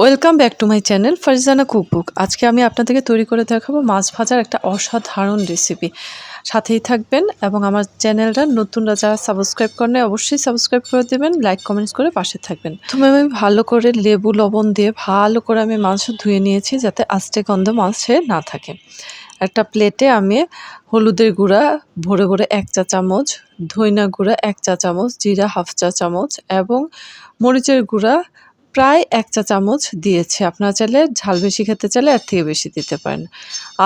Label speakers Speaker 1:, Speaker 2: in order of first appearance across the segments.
Speaker 1: Welcome back to my channel Farzana cookbook আজকে আমি আপনাদেরকে তৈরি করে দেখাবো মাছ ভাজার একটা অসাধারণ রেসিপি সাথেই থাকবেন এবং আমার চ্যানেলটা নতুনরা যারা সাবস্ক্রাইব করেন অবশ্যই সাবস্ক্রাইব করে দেবেন লাইক কমেন্টস করে পাশে থাকবেন। প্রথমে আমি ভালো করে লেবু, লবণ দিয়ে ভালো করে আমি মাছ ধুয়ে নিয়েছি যাতে আস্তে গন্ধ মাছে না থাকে। একটা প্লেটে আমি হলুদের গুঁড়া, ভরে ভরে এক চা চামচ, ধইনা গুঁড়া এক চা চামচ, জিরা হাফ চা চামচ এবং মরিচের গুঁড়া প্রায় এক চা চামচ দিয়েছি। আপনারা চাইলে ঝাল বেশি খেতে চাইলে এর থেকে বেশি দিতে পারেন।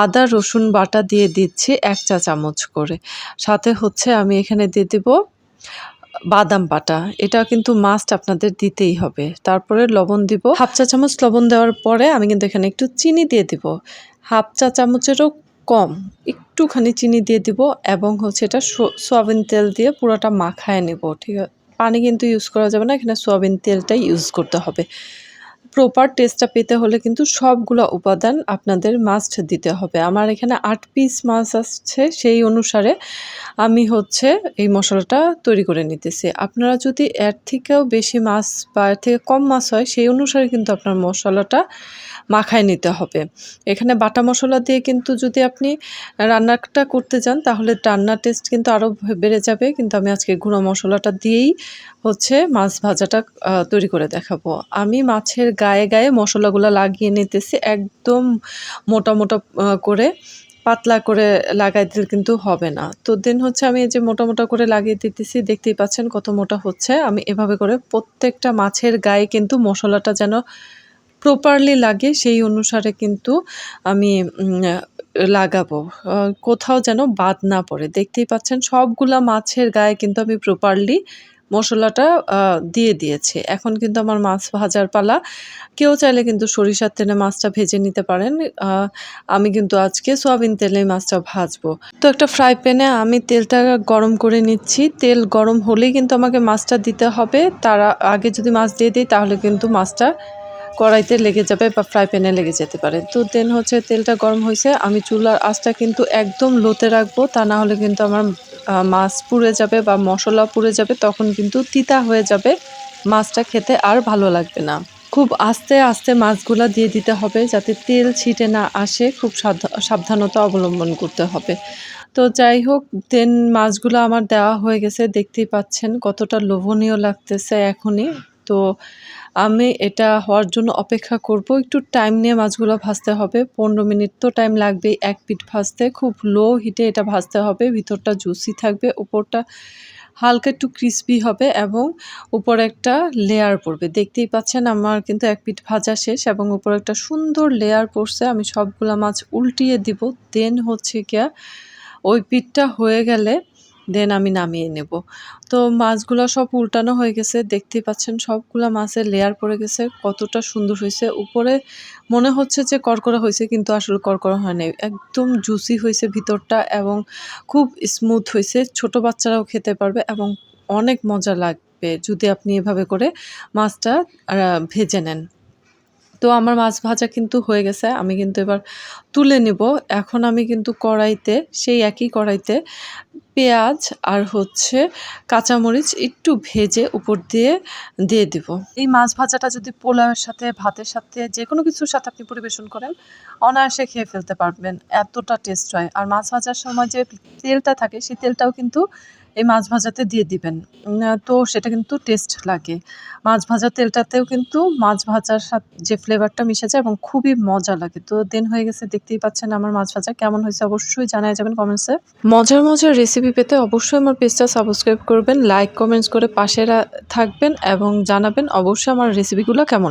Speaker 1: আদা, রসুন বাটা দিয়ে দিচ্ছি এক চা চামচ করে। সাথে হচ্ছে আমি এখানে দিয়ে দেব বাদাম বাটা। এটা কিন্তু মাস্ট আপনাদের দিতেই হবে। তারপরে লবণ দিব। হাফ চা চামচ লবণ দেওয়ার পরে আমি কিন্তু এখানে একটু চিনি দিয়ে দিব। হাফ চা চামচেরও কম। একটুখানি চিনি দিয়ে দিব এবং হচ্ছে এটা সোয়াবিন তেল দিয়ে পুরোটা মাখায় নেব, ঠিক আছে পানি কিন্তু ইউজ করা যাবে না। এখানে সোয়াবিন তেলটাই ইউজ করতে হবে। প্রপার টেস্টটা পেতে হলে কিন্তু সবগুলো উপাদান আপনাদের মাস্ট দিতে হবে। আমার এখানে আট পিস মাছ আসছে, সেই অনুসারে আমি হচ্ছে এই মশলাটা তৈরি করে নিতেছি। আপনারা যদি এর থেকেও বেশি মাছ বা এর থেকে কম মাছ হয়, সেই অনুসারে কিন্তু আপনার মশলাটা মাখায় নিতে হবে। এখানে বাটা মশলা দিয়ে কিন্তু যদি আপনি রান্নাটা করতে যান তাহলে রান্নার টেস্ট কিন্তু আরও বেড়ে যাবে। কিন্তু আমি আজকে গুঁড়ো মশলাটা দিয়েই হচ্ছে মাছ ভাজাটা তৈরি করে দেখাবো। আমি মাছের গায়ে গায়ে মশলাগুলো লাগিয়ে নিতেছি একদম মোটা মোটা করে, পাতলা করে লাগাই দিলে কিন্তু হবে না। তো দেন হচ্ছে আমি এই যে মোটা মোটা করে লাগিয়ে দিতেছি, দেখতেই পাচ্ছেন কত মোটা হচ্ছে। আমি এভাবে করে প্রত্যেকটা মাছের গায়ে কিন্তু মশলাটা যেন প্রপারলি লাগে, সেই অনুসারে কিন্তু আমি লাগাবো। কোথাও যেন বাদ না পড়ে। দেখতেই পাচ্ছেন সবগুলা মাছের গায়ে কিন্তু আমি প্রপারলি মশলাটা দিয়ে দিয়েছি। এখন কিন্তু আমার মাছ ভাজার পালা। কেউ চাইলে কিন্তু সরিষার তেলে মাছটা ভেজে নিতে পারেন। আমি কিন্তু আজকে সোয়াবিন তেলে মাছটা ভাজবো। তো একটা ফ্রাই প্যানে আমি তেলটা গরম করে নিচ্ছি। তেল গরম হলেই কিন্তু আমাকে মাছটা দিতে হবে। তার আগে যদি মাছ দিয়ে দিই, তাহলে কিন্তু মাছটা কড়াইতে লেগে যাবে বা ফ্রাই প্যানে লেগে যেতে পারে। তো দেন হচ্ছে তেলটা গরম হয়েছে। আমি চুলার আঁচটা কিন্তু একদম লোতে রাখব। তা না হলে কিন্তু আমার মাছ পুড়ে যাবে বা মশলা পুড়ে যাবে, তখন কিন্তু তিতা হয়ে যাবে। মাছটা খেতে আর ভালো লাগবে না। খুব আস্তে আস্তে মাছগুলো দিয়ে দিতে হবে যাতে তেল ছিটে না আসে। খুব সাবধানতা অবলম্বন করতে হবে। তো যাই হোক দেন মাছগুলো আমার দেওয়া হয়ে গেছে। দেখতেই পাচ্ছেন কতটা লোভনীয় লাগতেছে এখনই। তো আমি এটা হওয়ার জন্য অপেক্ষা করব। একটু টাইম নিয়ে মাছগুলো ভাজতে হবে। পনেরো মিনিট তো টাইম লাগবে এক পিঠ ভাজতে খুব লো হিটে এটা ভাজতে হবে। ভিতরটা জুসি থাকবে উপরটা হালকা একটু ক্রিসপি হবে এবং উপরে একটা লেয়ার পড়বে। দেখতেই পাচ্ছেন আমার কিন্তু এক পিঠ ভাজা শেষ এবং উপরে একটা সুন্দর লেয়ার পড়ছে। আমি সবগুলা মাছ উল্টিয়ে দিব। দেন হচ্ছে গিয়া ওই পিঠটা হয়ে গেলে দেন আমি নামিয়ে নেব। তো মাছগুলো সব উল্টানো হয়ে গেছে, দেখতেই পাচ্ছেন সবগুলো মাছের লেয়ার পড়ে গেছে, কতটা সুন্দর হয়েছে। উপরে মনে হচ্ছে যে করকরা হয়েছে, কিন্তু আসলে করকরা হয় নাই। একদম জুসি হয়েছে ভিতরটা এবং খুব স্মুথ হয়েছে। ছোট বাচ্চারাও খেতে পারবে এবং অনেক মজা লাগবে যদি আপনি এভাবে করে মাছটা ভেজে নেন। তো আমার মাছ ভাজা কিন্তু হয়ে গেছে। আমি কিন্তু এবার তুলে নেব। এখন আমি কিন্তু কড়াইতে, সেই একই কড়াইতে পেঁয়াজ আর হচ্ছে কাঁচামরিচ একটু ভেজে উপর দিয়ে দিয়ে দিব। এই মাছ ভাজাটা যদি পোলাওয়ের সাথে, ভাতের সাথে যে কোনো কিছুর সাথে আপনি পরিবেশন করেন, অনায়াসে খেয়ে ফেলতে পারবেন। এতটা টেস্ট হয়। আর মাছ ভাজার সময় যে তেলটা থাকে, সেই তেলটাও কিন্তু এই মাছ ভাজাতে দিয়ে দিবেন। তো সেটা কিন্তু টেস্ট লাগে। মাছ ভাজা তেলটাতেও কিন্তু মাছ ভাজার সাথে যে ফ্লেভারটা মিশে যায় এবং খুবই মজা লাগে। তো দেন হয়ে গেছে দেখতেই পাচ্ছেন আমার মাছ ভাজা কেমন হয়েছে অবশ্যই জানাই যাবেন কমেন্টসে মজার মজার রেসিপি পেতে অবশ্যই আমার পেজটা সাবস্ক্রাইব করবেন লাইক কমেন্টস করে পাশে থাকবেন এবং জানাবেন অবশ্যই আমার রেসিপিগুলো কেমন।